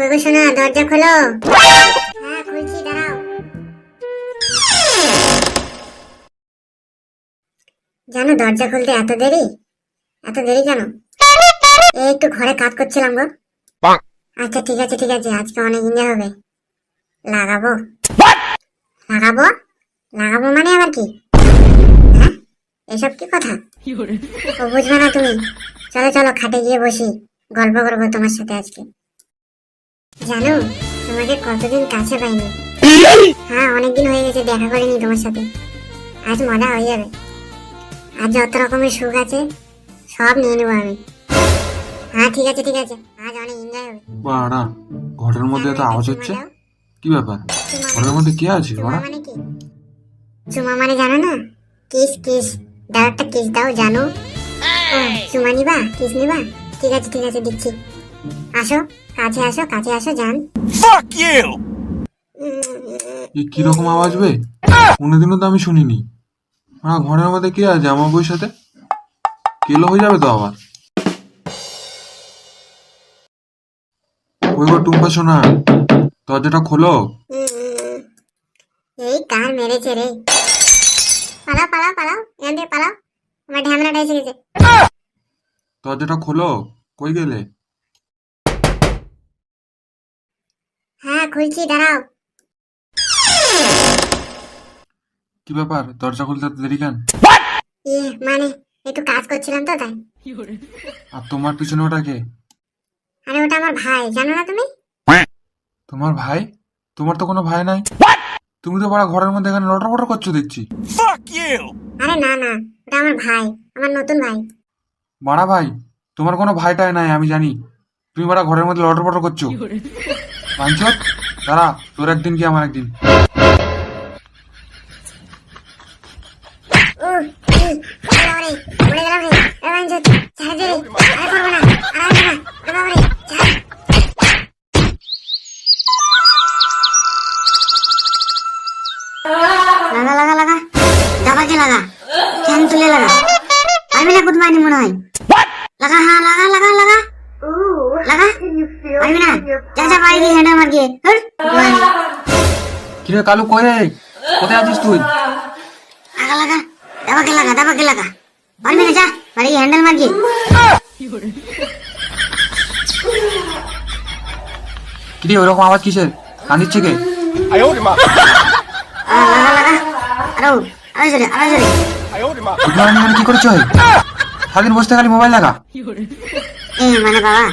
শোনা দরজা খোলো। হ্যাঁ খুলছি দাঁড়াও। জানো দরজা খুলতে এত দেরি? এত দেরি কেন? এই একটু ঘরে কাজ করছিলাম গো। আচ্ছা ঠিক আছে ঠিক আছে আজকে অনেক এনজয় হবে। লাগাবো। লাগাবো? লাগাবো মানে আবার কি? হ্যাঁ? এসব কি কথা? বুঝবে না তুমি। চলো চলো খাটে গিয়ে বসি। গল্প করব তোমার সাথে আজকে। জানো তোমাকে কতদিন কাছে পাইনি। হ্যাঁ অনেকদিন হয়ে গেছে দেখা করিনি তোমার সাথে। আজ মজা হয়ে যাবে। আর যত রকমের সুখ আছে সব নিয়ে নেব আমি। হ্যাঁ ঠিক আছে ঠিক আছে। আজ অনেক এনজয় হবে। বাড়া ঘরের মধ্যে এত আওয়াজ হচ্ছে? কি ব্যাপার? ঘরের মধ্যে কে আছে বাড়া? মানে কি? চুমা মানে জানো না কিস কিস। দাও একটা কিস দাও জানো। ও, চুমা নিবা কিস নিবা। ঠিক আছে ঠিক আছে দিচ্ছি। আসো। কাছে আসো কাছে আসো জান Fuck you! এই কীরকম আওয়াজ বে? কোনোদিনও তো আমি শুনিনি। বাড়া ঘরের মধ্যে কে আছে? আমার বউর সাথে? কেলো হয়ে যাবে তো আবার? ওই গো টুম্পা শোনা দরজাটা খোলো। এই কার মেরেছে রে? পালাও এখান থেকে পালাও। আমার ঢ্যামনাটা এসে গেছে। দরজাটা খোলো। কই গেলে? হ্যাঁ খুলছি দাঁড়াও। কি ব্যাপার? দরজা খুলতে এত দেরি কেন? ইয়ে মানে একটু কাজ করছিলাম তো তাই। আর তোমার পিছনে ওটা কে? আরে ওটা আমার ভাই জানো না তুমি? তোমার ভাই? তোমার তো কোনো ভাই নাই? তুমি তো বাড়া ঘরের মধ্যে এখানে লটর পটর করছ দেখছি! আরে না না ওটা আমার ভাই আমার নতুন ভাই। বাড়া ভাই তোমার কোনো ভাইটাই নাই আমি জানি। তুমি বাড়া ঘরের মধ্যে লটর পটর করছ পাঞ্চত দাঁড়া তোর একদিন কি আমার একদিন। লাগা লাগা লাগা। দাবাকে লাগা? ফ্যান তুলে লাগা। পারবি না গুড মর্নিং মনে হয়? লাগা হ্যাঁ লাগা লাগা লাগা। লাগা পারবি না? যা বাইরে হেঁটে আমার গিয়ে কিরে কালু কই রে? কোথায় আছিস তুই? লাগা লাগা দাবাকে লাগা দাবাকে লাগা। পারবি না যা বাড়ি হ্যান্ডেল মার গিয়ে। কিরে ওরকম আওয়াজ কিসের? কান্দিচ্ছে কে? owed him up. লাগা লাগা আরও আরও জোরে আরও জোরে owed him up. কি করছ? সারাদিন বসতে খালি মোবাইল লাগা। এই মানে বাবা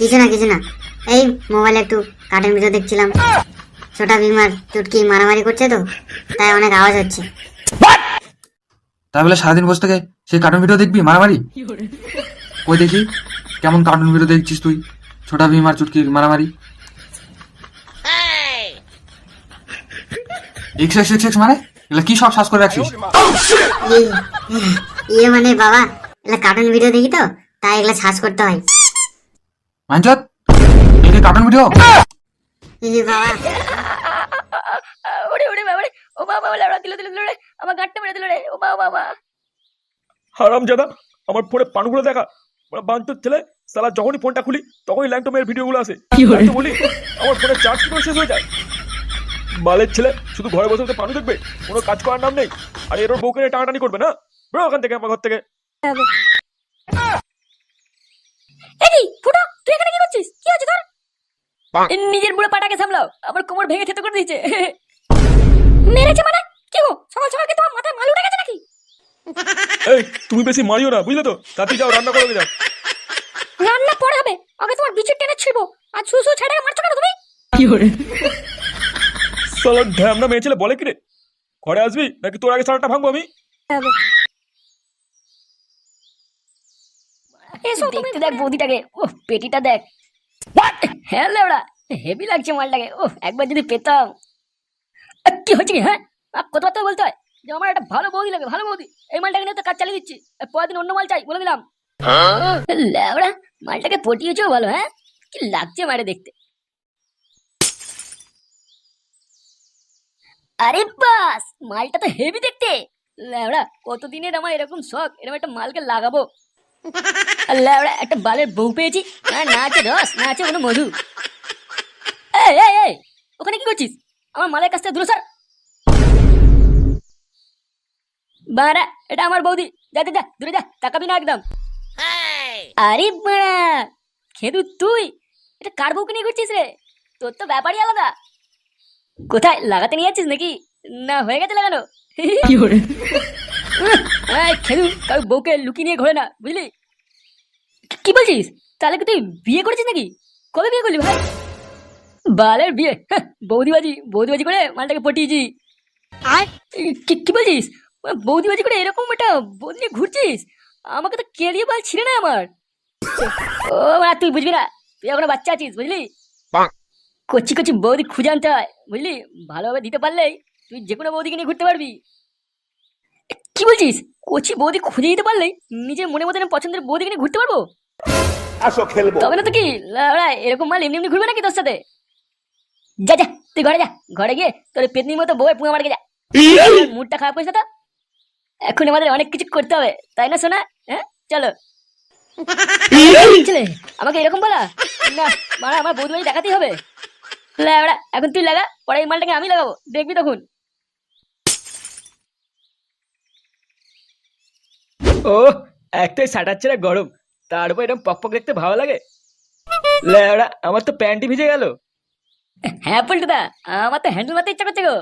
কিছু না কিছু না। এই মোবাইলে একটু কার্টুন ভিডিও দেখছিলাম। ছোটা বিমার চুটকি মারামারি করছে তো? তাই অনেক আওয়াজ হচ্ছে। তাই বলে সারাদিন বসে থেকে সেই কার্টুন ভিডিও দেখবি? মারামারি? কই দেখি? কেমন কার্টুন ভিডিও দেখছিস তুই? ছোটা ভীম আর চুটকির মারামারি? এক্স এক্স এক্স এক্স মানে? এগুলো কি সব শ্বাস করে রাখছিস? ইয়ে ইয়ে মানে বাবা এগুলো কার্টুন ভিডিও দেখি তো? তাই এগুলো সার্চ করতে হয়। মানচত এই কার্টুন ভিডিও বাবা। ওরে ওরে বাবা রে ও বাবা লাউড়া দিল দিল দিল রে। আমার গাঁটটা মেরে দিল রে। ও বাবা বাবা। হারাম জাদা আমার ফোনে পানগুলো দেখা। ওরা বাঞ্চোর ছেলে সালা যখনই ফোনটা খুলি তখনই ল্যাংটমের ভিডিওগুলো আসে। বলি? আমার ফোনের চার্জ করে শেষ হয়ে যায়। বালের ছেলে শুধু ঘরে বসে বসে পানু দেখবে কোনো কাজ করার নাম নেই। আর এর বউকে টানাটানি করবে না? বেরো ওখান থেকে আমার ঘর থেকে। এই ফুটো? তুই এখানে কি করছিস? কি হচ্ছে তোর? নিজের বুড়ো পাটাকে সামলাও আমার কোমর ভেঙে থেতো করে দিয়েছে। মেরেছে মানে? কি গো সকাল সকাল কি তোমার মাথায় মালু উঠে গেছে নাকি? এই তুমি বেশি মারিও না বুঝলে তো? তাতে যাও রান্না করে যাও। রান্না পরে হবে আগে তোমার বিচুর টেনে আর ছু ছেড়ে মারছো কেন তুমি? সালা ঢ্যামনা মেয়ে ছেলে বলে কি রে? ঘরে আসবি নাকি তোর আগে সারাটা ভাঙবো আমি? এসো দেখতে দেখ বৌদিটাকে। ও পেটিটা দেখ। হ্যাঁ হেভি লাগছে মালটাকে। ও একবার যদি পেতাম। কি হচ্ছে হ্যাঁ? কথাবার্তা বলতে হয়? যে আমার একটা ভালো বৌদি লাগে ভালো বৌদি। এই মালটাকে নিয়ে তো কাজ চালিয়ে দিচ্ছি। পরের দিন অন্য মাল চাই বলে দিলাম। মালটাকে পটিয়েছেও ভালো হ্যাঁ? কি লাগছে মারে দেখতে। আরে বাস মালটা তো হেভি দেখতে। লেওড়া কতদিনের আমার এরকম শখ? এরকম একটা মালকে লাগাবো। আল্লাহ একটা বালের বউ পেয়েছি। আছে রস কোনো মধু। ওখানে কি করছিস? আমার মালের কাছ থেকে সর। বাড়া, এটা আমার বৌদি। যা যা দূরে যা, তাকাবি না একদম। আরে বাড়া খেদু তুই। এটা কার বউকে নিয়ে ঘুরছিস রে? তোর তো ব্যাপারই আলাদা। কোথায়, লাগাতে নিয়ে যাচ্ছিস নাকি? না, হয়ে গেছে লাগানো। এই, খেদু কারও বউকে লুকিয়ে নিয়ে ঘোরে না বুঝলি? কি- বলছিস? তাহলে কি তুই বিয়ে করেছিস নাকি? কবে বিয়ে করলি ভাই? বালের বিয়ে হ্যাঁ, বৌদিবাজি বৌদিবাজি করে মালটাকে পটিয়েছি। কি কি বলছিস? বৌদিবাজি করে এরকম একটা বৌদি নিয়ে ঘুরছিস? আমাকে তো কেড়িয়ে বাল ছিল না আমার। ও বাড়া, তুই বুঝবি না তুই এখনও বাচ্চা আছিস বুঝলি? কচি কচি বৌদি খুঁজে আনতে হয় বুঝলি? ভালোভাবে দিতে পারলেই তুই যে কোনো বৌদিকে নিয়ে ঘুরতে পারবি। কি বলছিস? কচি বৌদি খুঁজে দিতে পারলেই নিজের মনে মতন পছন্দের বৌদি নিয়ে ঘুরতে পারব? আসো খেলব। তবে না তো কি এরকম মাল এমনি এমনি ঘুরবে নাকি তোর সাথে? যা যা তুই ঘরে যা ঘরে গিয়ে তোর পেতনির মতো বউয়ে পুঙা মারকে যা। মুডটা খারাপ করিস না তো? এখন আমাদের অনেক কিছু করতে হবে তাই না সোনা? হ্যাঁ চলো। ছেলে আমাকে এরকম বলা? না মারা আমার বৌদি বাড়ি দেখাতেই হবে। লাউড়া, এখন তুই লাগা পরে এই মালটাকে আমি লাগাবো দেখবি তখন। ও একটাই শাটার ছেড়ে গরম। তার উপর এরকম পকপক দেখতে ভালো লাগে। ল্যাওড়া আমার তো প্যান্টই ভিজে গেল। হ্যাঁ পল্টুদা আমার তো হ্যান্ডেল মারতে ইচ্ছা করছে গো।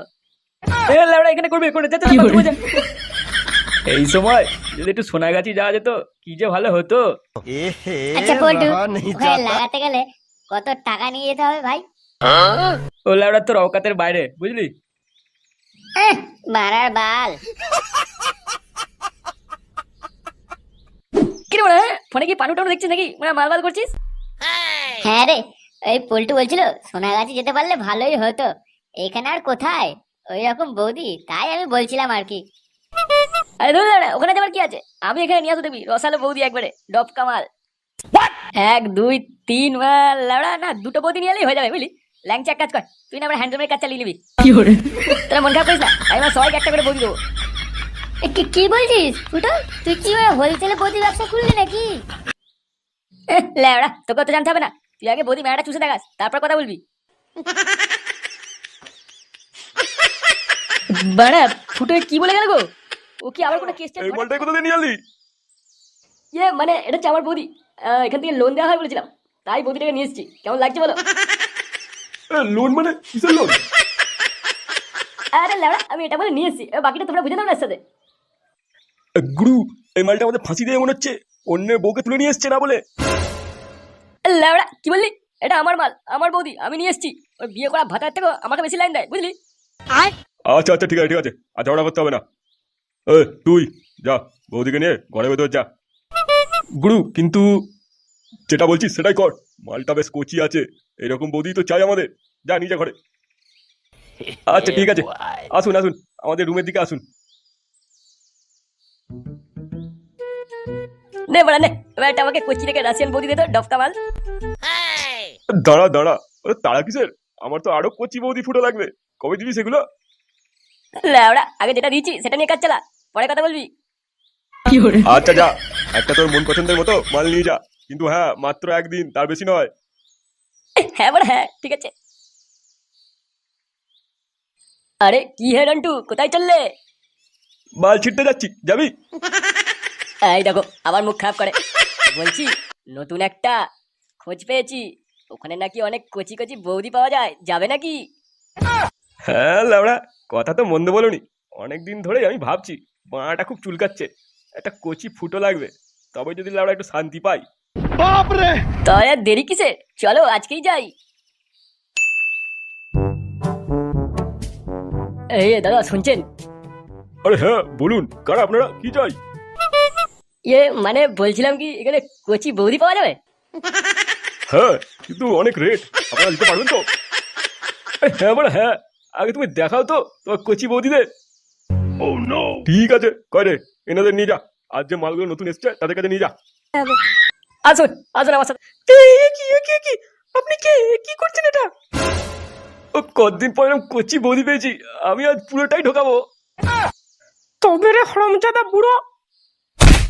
এ ল্যাওড়া এখানে করবে করে যা, যা, যা, বাথরুমে যা। এই সময় যদি একটু সোনাগাছি যাওয়া যেত কি যে ভালো হতো। আচ্ছা পল্টু ওখানে লাগাতে গেলে কত টাকা নিয়ে যেতে হবে ভাই? ও ল্যাওড়া তোর অকাতের বাইরে বুঝলি? মারার বাল কি রে মানে ফোনে কি পানু টানু দেখছিস নাকি? মানে মালবাল করছিস? হ্যাঁ রে ওই পল্টু বলছিল সোনাগাছি যেতে পারলে ভালোই হতো। এখানে আর কোথায়? ওই রকম বৌদি তাই আমি বলছিলাম আর কি। আরে ধরে দাঁড়া ওখানে যাবার কি আছে? আমি এখানে নিয়ে আসো দেখবি রসালো বৌদি একবারে ডব কামাল এক দুই তিন লাউড়া না দুটো বৌদি নিয়ে এলেই হয়ে যাবে বুঝলি? ল্যাংচা এক কাজ কর তুই না আমার হ্যান্ডলমের কাজ চালিয়ে নিবি। তোরা মন খারাপ করিস না আমি আমার সবাইকে একটা করে বৌদি দেবো। কি- কি বলছিস? ফুটো তুই কি হোলসেলে বৌদি ব্যবসা খুললি নাকি? এহ, তোকে তো জানতে হবে না। তুই আগে বৌদি মেয়াটা চুষে দেখাস তারপর কথা বলবি। বাড়া ফুটো কি বলে গেল গো? ও কি আবার কোনো কেস এই বলটাই কোথা দিয়ে নিয়ে আলি ইয়ে মানে এটা হচ্ছে আমার বৌদি। আহ, এখান থেকে লোন দেওয়া হয় বলেছিলাম। তাই বৌদিটাকে নিয়ে এসেছি। কেমন লাগছে বলো? লোন মানে কিসের লোন আরে ল্যাওড়া আমি এটা বলে নিয়ে এসেছি। এবার বাকিটা তোমরা বুঝে নাও না এর সাথে। গুরু এই মালটা আমাদের ফাঁসি দিয়ে মনে হচ্ছে। অন্য বউকে তুলে নিয়ে এসছে না বলে? ল্যাওড়া কি বললি? এটা আমার মাল আমার বৌদি আমি নিয়ে এসেছি। ওই বিয়ে করা ভাতার থেকেও আমাকে বেশি লাইন দেয় বুঝলি? আচ্ছা আচ্ছা ঠিক আছে ঠিক আছে। আর ঝগড়া করতে হবে না। এ তুই যা বৌদিকে নিয়ে ঘরে ভেতর যা। গুরু কিন্তু যেটা বলছিস সেটাই কর। মালটা বেশ কচি আছে। এরকম বৌদি তো চাই আমাদের। যা নিজে ঘরে। আচ্ছা ঠিক আছে। আসুন আসুন আমাদের রুমের দিকে আসুন। নে বড়া নে। একটা আমাকে কোচি থেকে রাশিয়ান বৌদি দে তো ডফকা মাল। দাঁড়া দাঁড়া। ওরে তারা কিসের? আমার তো আরও কচি বৌদি ফুটো লাগবে। কবে দিবি সেগুলো? ল্যাওড়া আগে যেটা দিয়েছি সেটা নিয়ে কাজ চালা। পরে কথা বলবি। আচ্ছা যা। একটা তোর মন পছন্দের মতো মাল নিয়ে যা। কিন্তু হ্যাঁ মাত্র একদিন তার বেশি নয়। হ্যাঁ বড় হ্যাঁ ঠিক আছে। আরে কি হে রন্টু কোথায় চললে? মাল ছিটতে যাচ্ছি যাবি? এই দেখো আবার মুখ খারাপ করে। বলছি নতুন একটা খোঁজ পেয়েছি। ওখানে নাকি অনেক কচি কচি বৌদি পাওয়া যায়। যাবে নাকি? হ্যাঁ লাউড়া কথা তো মন্দ বলনি। অনেক দিন ধরেই আমি ভাবছি বাঁটা খুব চুলকাচ্ছে। একটা কচি ফুটো লাগবে। তবে যদি লাউড়া একটু শান্তি পাই। তাই আর দেরি কিসে? চলো আজকেই যাই। এই দাদা শুনছেন? আরে হ্যাঁ বলুন কারা আপনারা? কি চাই? ইয়ে মানে বলছিলাম কি এখানে কচি বৌদি পাওয়া যাবে? হ্যাঁ কিন্তু অনেক রেট আপনারা দিতে পারবেন তো? হ্যাঁ মানে হ্যাঁ। আগে তুমি দেখাও তো তোমার কচি বৌদিদের। ঠিক আছে কয় রে এনাদের নিয়ে যা। আজ যে মালগুলো নতুন এসছে তাদের কাছে নিয়ে যা। আসুন আসুন আমার সাথে। কি কি কি? আপনি কে? কি করছেন এটা? ও কতদিন পরে কচি বৌদি পেয়েছি আমি আজ পুরোটাই ঢোকাবো। তবে রে হরমজাদা বুড়ো।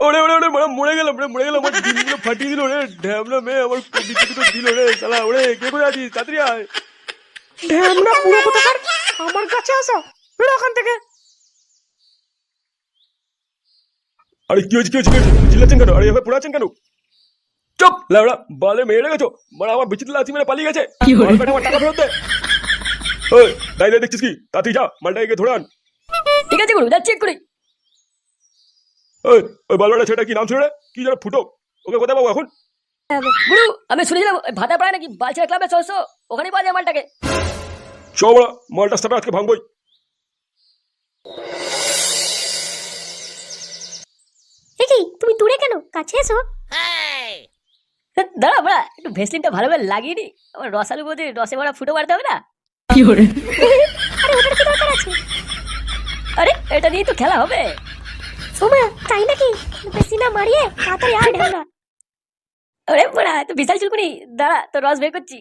ওরে ওরে ওরে মরে গেলাম রে মরে গেলাম। আমার ডিমগুলো ফাটিয়ে দিল রে। ঢ্যামলা মেয়ে আমার বিচি দিল রে। শালা ওরে কে করে আছিস? তাড়াতাড়ি আয়। ঢ্যামনা পুরো কোথাকার? আমার কাছে আসো। বেরো ওখান থেকে। আরে কি হয়েছে কি হয়েছে কি চিল্লাচ্ছেন কেন? আরে এভাবে পড়াচ্ছেন কেন? চুপ! লেবড়া বালে মেরে গেছো মানে আমার বিচিত্র লাচি মেরে পালিয়ে গেছে। মাল পেটে আমার টাকা ফেরত দে। ওই দাঁড়িয়ে দেখছিস কি? তাতেই যা মালটা গিয়ে ধরে আন। ঠিক আছে গুরু যাচ্ছি এক্ষুনি। ওই ওই বালবাটা ছেলেটা কি নাম ছিল রে? কি যেন ফুটো। ওকে কোথায় পাবো এখন? গুরু আমি শুনেছিলাম ভাতা পায় নাকি বালছেড়া ক্লাবে ছশো ওখানেই পাওয়া যায় মালটাকে। চ বড়া মালটা স্টার্ট আজকে ভাঙবই। তুমি দূরে কেন? কাছে এসো। দাঁড়া বড়া একটু ভেসলিনটা ভালো করে লাগিয়ে নি। আমার রসালু বোধে রসে ভরা ফুটো মারতে হবে না? আরে ওটার কি দরকার আছে? আরে এটা নিয়ে তো খেলা হবে। সোমা তাই নাকি? বেশি না মারিয়ে তাড়াতাড়ি আয় না। আরে বড়া তো বিশাল চুলকুনি দাঁড়া তো রস বের করছি।